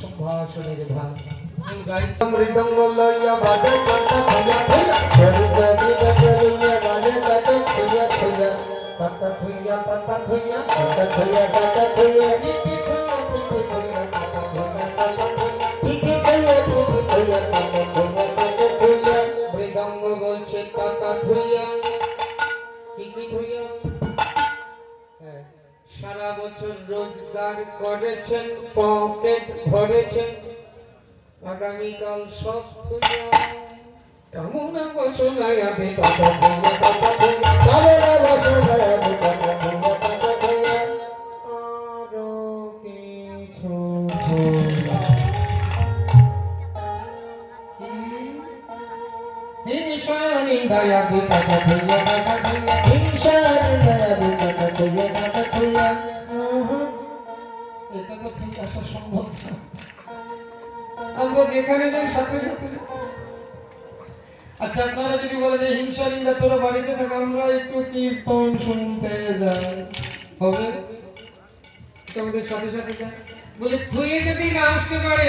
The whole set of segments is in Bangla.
संभाषणेर्धा मृदङ्गलय भज कट भज भज भज भज गाले गज खुय खुय। तत खुय तत खुय तत खुय तत खुय। निति खुय निति खुय तत खुय तत खुय। निति खुय निति खुय तत खुय तत खुय। मृदङ्ग बोलছে तत खुय। বছর রোজগার করেছেন পকেট ভরেছেন। আগামীকাল সব কামনা বসনায় কাটা থইয়া কাবেরা বসনায় ঠিক আচ্ছা আপনারা যদি বলেন হিংসা নিন্দা তোরা বাড়িতে থাক, আমরা একটু কীর্তন শুনতে যাই। হবে? এটা আমাদের সাথে সাথে যাই। বলে, তুই যদি না আসতে পারে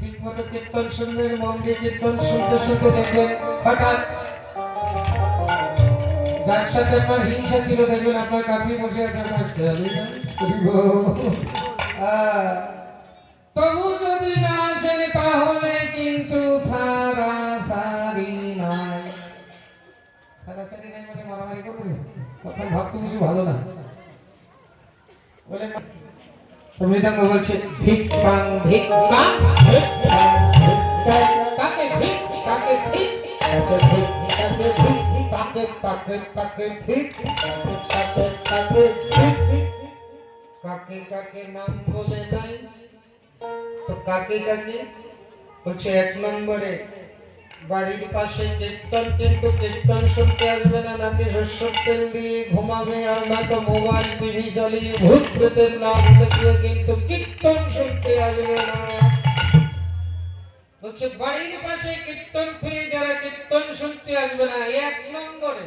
ঠিক মতো কীর্তন শুনবেন, মন দিয়ে কীর্তন শুনতে শুনতে দেখবেন, হঠাৎ যার সাথে আপনার হিংসা ছিল, দেখবেন আপনার কাছেই বসে আছে আপনার তবু যদি না আসেন তাহলে কিন্তু সারা সারি নাই। সারা সারি নাই মানে মারামারি করবে? কথা ভাবতে কিছু ভালো না। বলে মৃদঙ্গ বলছে ভিক পাং ভিক পাং ভিক পাং ভিক তাকে তাকে ঠিক? তাকে তাকে ঠিক? কাকে কাকে নাম বলে নাই? তো কাকে কাকে? হচ্ছে এক নম্বরে, বাড়ির পাশে কীর্তন, কিন্তু কীর্তন শুনতে আসবে না, নাকি শস্যর তেল দিয়ে ঘুমাবে? আর না তো মোবাইল, টিভি চালিয়ে ভূত প্রেতের নাচ দেখলে কিন্তু কীর্তন শুনতে আসবে না। বলছে, বাড়ির পাশে কীর্তন থেকে যারা কীর্তন শুনতে আসবে না, এক নম্বরে,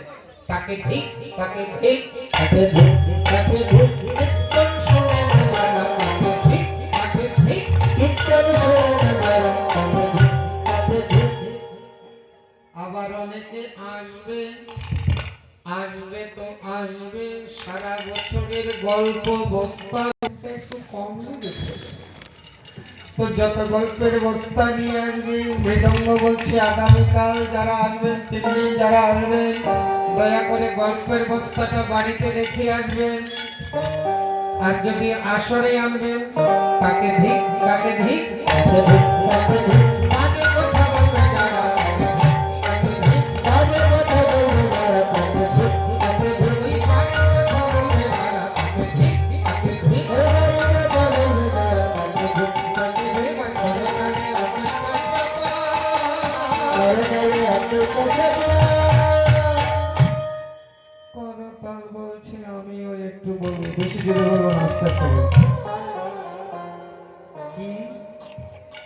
তাকে ঠিক তাকে ঠিক তাকে ঠিক তাকে ঠিক, কীর্তন শুনে আবার অনেকে আসবে আসবে তো আসবে, সারা বছরের গল্প বস্তা একটু কম লেগেছে। তো যত গল্পের বস্তা নিয়ে আসবে, মৃদঙ্গ বলছে, আগামীকাল যারা আসবেন তিন যারা আসবেন, দয়া করে গল্পের বস্তাটা বাড়িতে রেখে আসবেন। আর যদি আসরে আনবেন, তাকে ধিক তাকে ধিক, তাকে ঠিক বেশি জোরে বলব না, আস্তে আস্তে। কি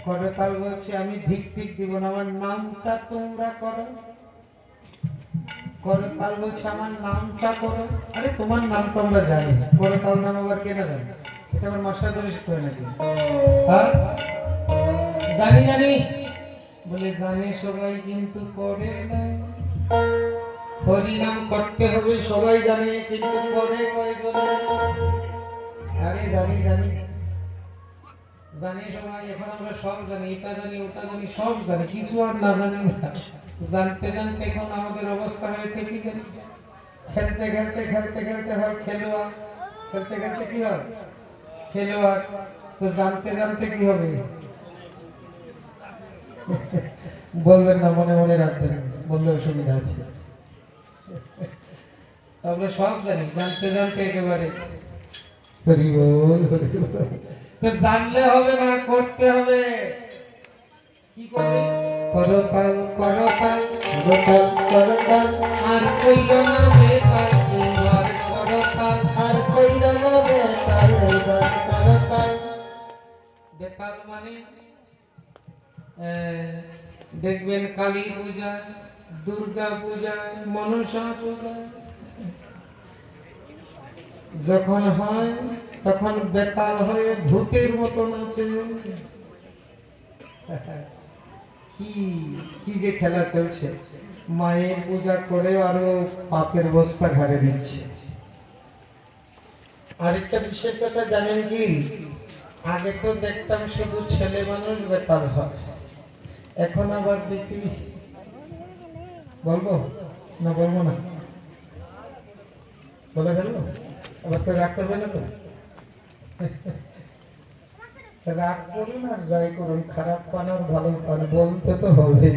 করতাল বলছে, আমি ধিক টিক দিব না, আমার নামটা তোমরা করো। করতাল বলছে, আমার নামটা করো। আরে, তোমার নাম তো আমরা জানি করতাল নাম আবার কেনা জানি? এটা আমার মাস্টার করে শিখতে হয় নাকি? হ্যাঁ জানি জানি। বলে, জানে সবাই কিন্তু করে না হরিনাম করতে হবে, সবাই জানে, কিন্তু করে কয়জনে জানি জানি। জানি সবাই, এখন আমরা সব জানি, এটা জানি, ওটা জানি, সব জানি, কিছু আর না জানি। জানতে জানতে এখন আমাদের অবস্থা হয়েছে কি জানি? খেলতে খেলতে খেলতে খেলতে হয় খেলোয়াড়। খেলতে খেলতে কি হয়? খেলোয়াড়। তো জানতে জানতে কি হবে? বলবেন না, মনে মনে রাখবেন, বললে অসুবিধা আছে। আমরা সব জানি, জানতে জানতে একেবারে। তো জানলে হবে না, করতে হবে। কি করবে? করতাল করতাল করতাল করতাল আর কইল না বেতাল এবার করতাল আর কইরা না বেতাল এবার করতাল বেতাল মানে দেখবেন কালী পূজা দুর্গা পূজা, মনসা পূজা। যখন হয়, তখন বেতাল হয়ে ভূতের মতো নাচে। কি কি যে খেলা চলছে। মায়ের পূজা করে আরও পাপের বস্তা ঘাড়ে নিচ্ছে আরেকটা বিশেষ কথা, জানেন কি? আগে তো দেখতাম শুধু ছেলে মানুষ বেতাল হয়। এখন আবার দেখি বলব? না বলব না। বলে ফেলব আবার তো রাগ করবে না তো? রাগ করুন আর যাই করুন, খারাপ পান আর ভালো পান, বলতে তো হবে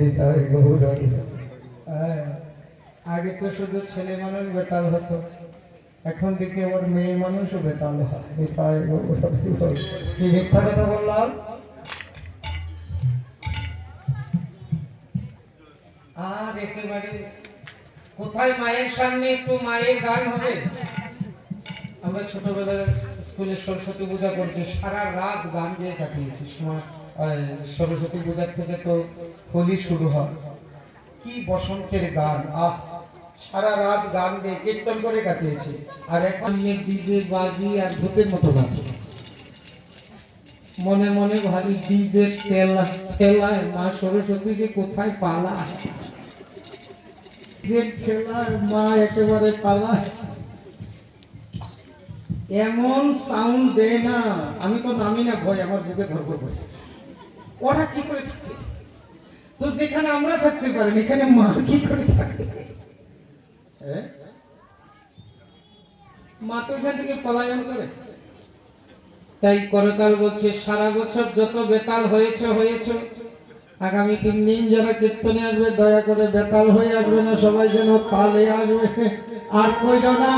গৌরানি। হ্যাঁ আগে তো শুধু ছেলে মানুষ বেতাল হতো, এখন দেখি আমার মেয়ে মানুষও বেতাল হয় কি মিথ্যা কথা বললাম? আর একেবারে কোথায় মায়ের সামনে একটু মায়ের গান হবে? আমরা ছোটবেলায় স্কুলে সরস্বতী পূজা করছি, সারা রাত গান গেয়ে কাটিয়েছি। সরস্বতী পূজার থেকে তো হোলি শুরু হয়। কি বসন্তের গান, আহ, সারা রাত গান গেয়ে কীর্তন করে কাটিয়েছি। আর এখন ডিজে বাজি আর ভূতের মতো নাচে। মনে মনে ভাবি, ডিজে ঠেলা, ঠেলায় মা সরস্বতী যে কোথায় ঠেলায় এমন সাউন্ড দেয় না, আমি তো নামি না ভয়, আমার বুকে ধরবো ভয় ওরা কি করে থাকে? তো যেখানে আমরা থাকতে পারেন, এখানে মা কি করে থাকে? হ্যাঁ? মা তো এখান থেকে পলায়ন করে। তাই করতাল বলছে, সারা বছর যত বেতাল হয়েছে হয়েছে আগামী তিন দিন যারা কীর্তনে আসবে, দয়া করে বেতাল হয়ে আসবে না, সবাই যেন তালে আসবে। আর কইর না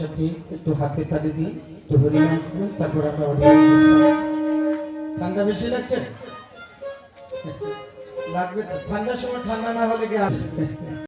সাথে একটু হাতে তালি দিই, একটু হরিনাম করুন তারপর আমরা ঠান্ডা বেশি লাগছে? লাগবে ঠান্ডার সময় ঠান্ডা না হলে কি আসবে